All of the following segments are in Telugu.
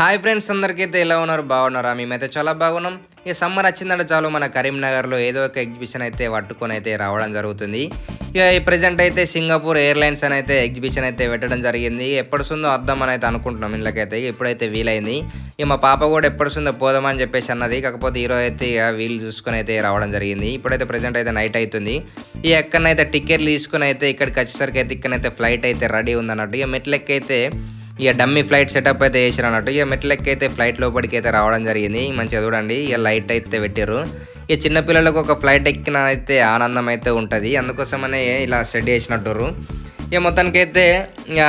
హాయ్ ఫ్రెండ్స్ అందరికైతే ఎలా ఉన్నారు? బాగున్నారా? మేమైతే చాలా బాగున్నాం. ఈ సమ్మర్ వచ్చిందంటే చాలు మన కరీంనగర్లో ఏదో ఒక ఎగ్జిబిషన్ అయితే పట్టుకొని అయితే రావడం జరుగుతుంది. ఇక ఈ ప్రజెంట్ అయితే సింగపూర్ ఎయిర్లైన్స్ అని అయితే ఎగ్జిబిషన్ అయితే పెట్టడం జరిగింది. ఎప్పుడు వస్తుందో అని అయితే అనుకుంటున్నాం ఇళ్ళకైతే. ఎప్పుడైతే వీలైంది. ఇక మా పాప కూడా ఎప్పుడు వస్తుందో పోదామని చెప్పేసి అన్నది. కాకపోతే ఈరోజు అయితే ఇక వీలు చూసుకొని అయితే రావడం జరిగింది. ఇప్పుడైతే ప్రజెంట్ అయితే నైట్ అవుతుంది. ఈ ఎక్కడనైతే టికెట్లు తీసుకుని అయితే ఇక్కడికి వచ్చేసరికి అయితే ఇక్కడైతే ఫ్లైట్ అయితే రెడీ ఉందన్నట్టు. ఇక మెట్లెక్కైతే ఇక డమ్మీ ఫ్లైట్ సెటప్ అయితే వేసారు అన్నట్టు. ఇక మెట్లెక్కి అయితే ఫ్లైట్ లోపలికి అయితే రావడం జరిగింది. మంచిగా చూడండి ఇక లైట్ అయితే పెట్టారు ఇక చిన్నపిల్లలకు ఒక ఫ్లైట్ ఎక్కిన అయితే ఆనందం అయితే ఉంటుంది. అందుకోసమనే ఇలా సెట్ చేసినట్టురు ఇక మొత్తానికి అయితే ఇక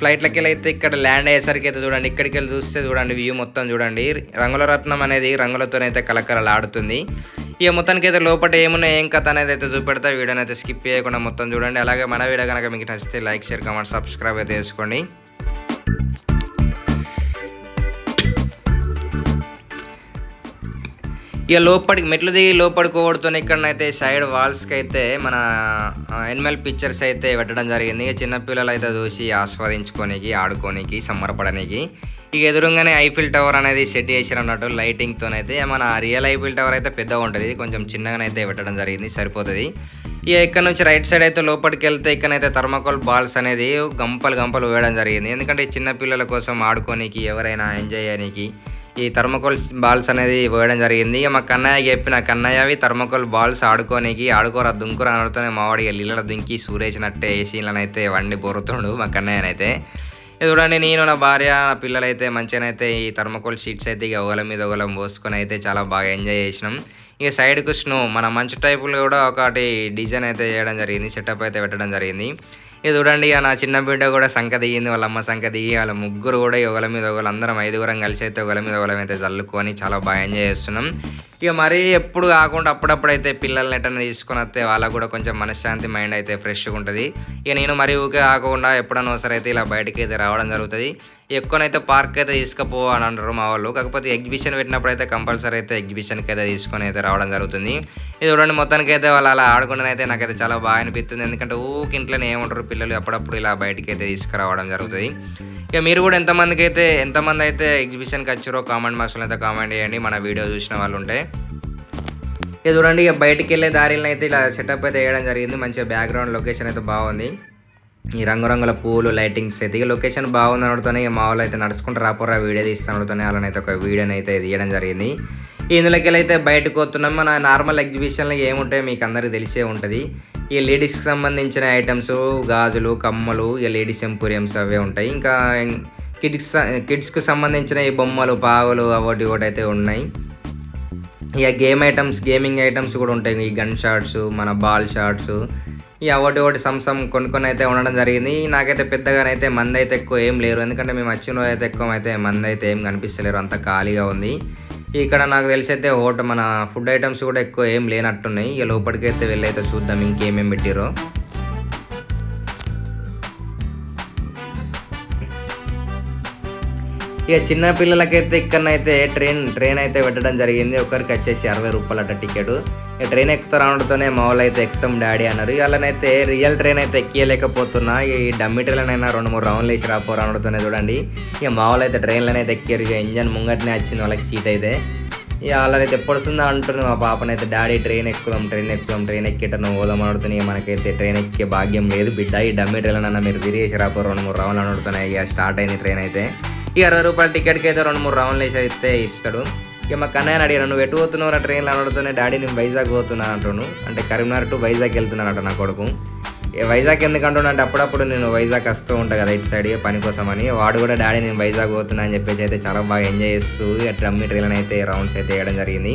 ఫ్లైట్లకి వెళ్ళి అయితే ఇక్కడ ల్యాండ్ అయ్యేసరికి అయితే చూడండి ఇక్కడికి వెళ్ళి చూస్తే చూడండి వ్యూ మొత్తం చూడండి. రంగుల రత్నం అనేది రంగులతోనైతే కలకలలాడుతుంది ఇక మొత్తానికి అయితే లోపల ఏమున్నా ఏం కథ అనేది అయితే చూపెడతా. వీడియోని అయితే స్కిప్ చేయకుండా మొత్తం చూడండి. అలాగే మన వీడియో కనుక మీకు నచ్చితే లైక్ షేర్ కమెంట్ సబ్స్క్రైబ్ అయితే చేసుకోండి. ఇక లోపలికి మెట్లు దిగి లోపడుకోవడంతో ఇక్కడనైతే సైడ్ వాల్స్కి అయితే మన ఎనిమల్ పిక్చర్స్ అయితే పెట్టడం జరిగింది. ఇక చిన్నపిల్లలు అయితే చూసి ఆస్వాదించుకోనికి ఆడుకోనికి సంబరపడడానికి ఇక ఎదురుగానే ఐఫిల్ టవర్ అనేది సెట్ చేసారు అన్నట్టు లైటింగ్తోనైతే మన రియల్ ఐఫిల్ టవర్ అయితే పెద్దగా ఉంటుంది. కొంచెం చిన్నగానైతే పెట్టడం జరిగింది సరిపోతుంది. ఇక ఇక్కడ నుంచి రైట్ సైడ్ అయితే లోపలికి వెళ్తే ఇక్కడైతే థర్మాకోల్ బాల్స్ అనేది గంపలు గంపలు వేయడం జరిగింది. ఎందుకంటే చిన్న పిల్లల కోసం ఆడుకోనికి ఎవరైనా ఎంజాయ్ చేయడానికి ఈ థర్మకోల్ బాల్స్ అనేది వేయడం జరిగింది. ఇక మా కన్నయ్య చెప్పిన కన్నయ్య అవి థర్మకోల్ బాల్స్ ఆడుకోనికి ఆడుకోరా దుంకురా అనడుతూనే మావాడిగా నీళ్ళ దుంకి సూరేసినట్టే ఏసీలను అయితే వండి బొరుతుండు మా కన్నయ్యనైతే. ఇది చూడండి నేను నా భార్య నా పిల్లలైతే మంచిగానైతే ఈ థర్మకోల్ షీట్స్ అయితే ఇక ఒకల మీద ఒకలం పోసుకొని అయితే చాలా బాగా ఎంజాయ్ చేసినాం. ఇక సైడ్కు స్నో. మన మంచు టైపులో కూడా ఒకటి డిజైన్ అయితే చేయడం జరిగింది సెటప్ అయితే పెట్టడం జరిగింది. ఇది చూడండి ఇక నా చిన్న బిడ్డ కూడా సంఖ దిగింది వాళ్ళ అమ్మ సంఖ దిగి వాళ్ళ ముగ్గురు కూడా ఒకల మీద ఒకళ్ళు అందరం ఐదుగురం కలిసి అయితే ఒకల మీద ఒకలం అయితే చల్లుకొని చాలా బాగా ఎంజాయ్ చేస్తున్నాం. ఇక మరీ ఎప్పుడు కాకుండా అప్పుడప్పుడు అయితే పిల్లల్ని ఎట్టన్నా తీసుకొని వస్తే వాళ్ళకు కూడా కొంచెం మనశ్శాంతి మైండ్ అయితే ఫ్రెష్గా ఉంటుంది. ఇక నేను మరీ ఊకే కాకుండా ఎప్పుడన్నా ఒకసారి అయితే ఇలా బయటకి అయితే రావడం జరుగుతుంది. ఎక్కువనైతే పార్క్ అయితే తీసుకుపో అని అంటారు మా వాళ్ళు. కాకపోతే ఎగ్జిబిషన్ పెట్టినప్పుడు అయితే కంపల్సరీ అయితే ఎగ్జిబిషన్కి అయితే తీసుకొని అయితే రావడం జరుగుతుంది. ఇది చూడండి మొత్తానికి అయితే వాళ్ళు అలా ఆడుకుంటే అయితే నాకైతే చాలా బాగా అనిపిస్తుంది. ఎందుకంటే ఊకి ఇంట్లోనే ఏముంటారు పిల్లలు అప్పుడప్పుడు ఇలా బయటకి అయితే తీసుకురావడం జరుగుతుంది. ఇక మీరు కూడా ఎంతమందికి అయితే ఎంతమంది అయితే ఎగ్జిబిషన్కి వచ్చారో కామెంట్ బాక్స్లో అయితే కామెంట్ చేయండి. మన వీడియో చూసిన వాళ్ళు ఉంటే. ఇక చూడండి ఇక బయటికి వెళ్ళే దారిలను అయితే ఇలా సెటప్ అయితే వేయడం జరిగింది. మంచిగా బ్యాక్గ్రౌండ్ లొకేషన్ అయితే బాగుంది. ఈ రంగురంగుల పూలు లైటింగ్స్ అయితే ఇక లొకేషన్ బాగుంది అనడుతోనే ఇక మా వాళ్ళు అయితే నడుచుకుంటూ రాపోరా వీడియో తీస్తానుడుతోనే వాళ్ళనైతే ఒక వీడియోని అయితే తీయడం జరిగింది. ఇందులోకెళ్ళైతే బయటకు వస్తున్నాం. మన నార్మల్ ఎగ్జిబిషన్లో ఏముంటాయో మీకు అందరికీ తెలిసే ఉంటుంది. ఈ లేడీస్కి సంబంధించిన ఐటమ్స్ గాజులు కమ్మలు ఈ లేడీస్ ఎంపోరియంస్ అవే ఉంటాయి. ఇంకా కిడ్స్ కిడ్స్కి సంబంధించిన ఈ బొమ్మలు పావులు అవోటి ఒకటి అయితే ఉన్నాయి. ఇక గేమ్ ఐటమ్స్ గేమింగ్ ఐటమ్స్ కూడా ఉంటాయి. ఈ గన్ షాట్స్ మన బాల్ షాట్స్ ఈ ఒకటి ఒకటి సంసం కొనుక్కొని అయితే ఉండడం జరిగింది. నాకైతే పెద్దగానైతే మంది అయితే ఎక్కువ ఏం లేరు. ఎందుకంటే మేము వచ్చిన రోజు అయితే ఎక్కువ అయితే మంది అయితే ఏం కనిపిస్తలేరు. అంత ఖాళీగా ఉంది. ఇక్కడ నాకు తెలిసి అయితే హోటల్ మన ఫుడ్ ఐటమ్స్ కూడా ఎక్కువ ఏం లేనట్టున్నాయి. ఇక లోపలికైతే వెళ్ళి అయితే చూద్దాం ఇంకేమేమి పెట్టిరో ఇక చిన్న పిల్లలకైతే ఇక్కడనైతే ట్రైన్ ట్రైన్ అయితే పెట్టడం జరిగింది. ఒకరికి వచ్చేసి అరవై రూపాయలట టికెట్. ఇక ట్రైన్ ఎక్కుతా రావడంతోనే మా వాళ్ళు అయితే ఎక్కుతాం డాడీ అన్నారు. వాళ్ళనైతే రియల్ ట్రైన్ అయితే ఎక్కియలేకపోతున్నా. ఈ డమ్మి ట్రైన్లనైనా రెండు మూడు రౌండ్లు వేసి రాపో రావడంతోనే చూడండి. ఇక మా వాళ్ళు అయితే ట్రైన్లోనే అయితే ఎక్కారు. ఇక ఇంజన్ ముంగటనే వచ్చింది వాళ్ళకి సీట్ అయితే. ఇక వాళ్ళనైతే ఎప్పుడు వస్తుందా అంటుంది మా పాపనైతే డాడీ ట్రైన్ ఎక్కుదాం ట్రైన్ ఎక్కుదాం ట్రైన్ ఎక్కేట ఓదం పోదాం అడుగుతున్నాయి మనకైతే ట్రైన్ ఎక్కే భాగ్యం లేదు బిడ్డ. ఈ డమ్మి ట్రైన్లనైనా మీరు తిరిగేసి రాపో రెండు మూడు రౌండ్లు అడుగుతున్నాయి ఇక స్టార్ట్ అయింది ట్రైన్ అయితే. ఇక అరవై రూపాయల టికెట్కి అయితే రెండు మూడు రౌండ్లు వేసి అయితే ఇస్తాడు. ఇక మా కన్నయ్యని అడిగాను నువ్వు ఎటు పోతున్నావు నా ట్రైన్లో అనడుతూనే డాడీ నేను వైజాగ్ పోతున్నా అంటున్నాను అంటే కరీంనగర్ టు వైజాగ్ వెళ్తున్నానట నా కొడుకు. ఇక వైజాగ్ ఎందుకు అంటున్నా అంటే అప్పుడప్పుడు నేను వైజాగ్ వస్తూ ఉంటాను కదా ఇటు సైడ్ పని అని వాడు కూడా డాడీ నేను వైజాగ్ పోతున్నా అని చెప్పేసి అయితే చాలా బాగా ఎంజాయ్ చేస్తూ ఇక ట్రైన్ అయితే రౌండ్స్ అయితే వేయడం జరిగింది.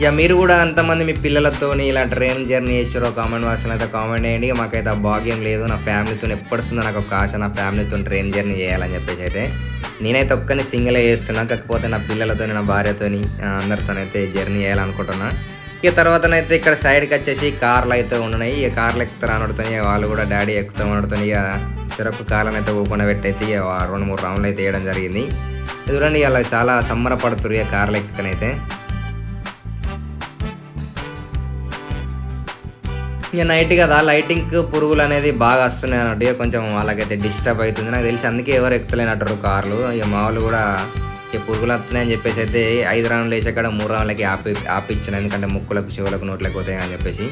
ఇక మీరు కూడా అంతమంది మీ పిల్లలతో ఇలా ట్రైన్ జర్నీ చేసారో కామెంట్ బాక్స్లో అయితే కామెంట్ చేయండి. మాకైతే ఆ భాగ్యం లేదు. నా ఫ్యామిలీతో ఎప్పటిస్తుందో నాకు ఒక ఆశ నా ఫ్యామిలీతో ట్రైన్ జర్నీ చేయాలని చెప్పేసి అయితే నేనైతే ఒక్కని సింగిల్ చేస్తున్నా. కాకపోతే నా పిల్లలతో నా భార్యతోని అందరితోనైతే జర్నీ చేయాలనుకుంటున్నా. ఇక తర్వాతనైతే ఇక్కడ సైడ్కి వచ్చేసి కార్లు అయితే ఉన్నాయి ఇక కార్లు ఎక్కుతారు అనడుతుంది వాళ్ళు కూడా డాడీ ఎక్కుతాం అనడుతుంది ఇక చెరకు కార్లను అయితే ఊకుండా పెట్టయితే ఇక రెండు మూడు రౌండ్లు అయితే వేయడం జరిగింది. చూడండి అలా చాలా సంబరపడుతురు ఇక కార్లు ఎక్కితేనైతే. ఇక నైట్ కదా లైటింగ్ పురుగులు అనేది బాగా వస్తున్నాయి అన్నట్టు. ఇక కొంచెం వాళ్ళకైతే డిస్టర్బ్ అవుతుంది. నాకు తెలిసి అందుకే ఎవరు ఎక్కుతలేనట్టారు కార్లు. ఇక మా వాళ్ళు కూడా ఇక పురుగులు వస్తున్నాయని చెప్పేసి అయితే ఐదు రౌండ్లు వేసే కాడ మూడు రౌండ్లకి ఆపి ఆపిచ్చాను ఎందుకంటే ముక్కులకు చెవులకు నోట్లకు పోతాయి అని చెప్పేసి.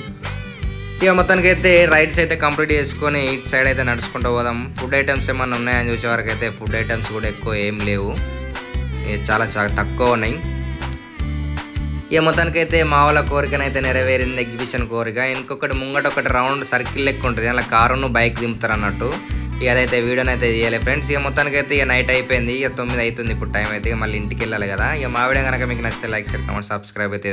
ఇక మొత్తానికి అయితే రైడ్స్ అయితే కంప్లీట్ చేసుకొని ఇటు సైడ్ అయితే నడుచుకుంటూ పోదాం. ఫుడ్ ఐటమ్స్ ఏమన్నా ఉన్నాయని చూసే వరకు అయితే ఫుడ్ ఐటమ్స్ కూడా ఎక్కువ ఏం లేవు. ఇక చాలా చాలా తక్కువ ఉన్నాయి. ఇక మొత్తానికి అయితే మా వాళ్ళ కోరికనైతే నెరవేరింది ఎగ్జిబిషన్ కోరిక ఇంకొకటి ముంగట ఒకటి రౌండ్ సర్కిల్ లెక్క ఉంటుంది అలా కారును బైక్ దింపుతారు అన్నట్టు. ఇక అదైతే వీడియోని అయితే తీయాలి ఫ్రెండ్స్. ఇక మొత్తానికి అయితే ఇక నైట్ అయిపోయింది ఇక తొమ్మిది అవుతుంది ఇప్పుడు టైం అయితే మళ్ళీ ఇంటికి వెళ్ళాలి కదా. ఇక మా వీడియో కనుక మీకు నచ్చితే లైక్ షేర్ కామెంట్ సబ్స్క్రైబ్ అయితే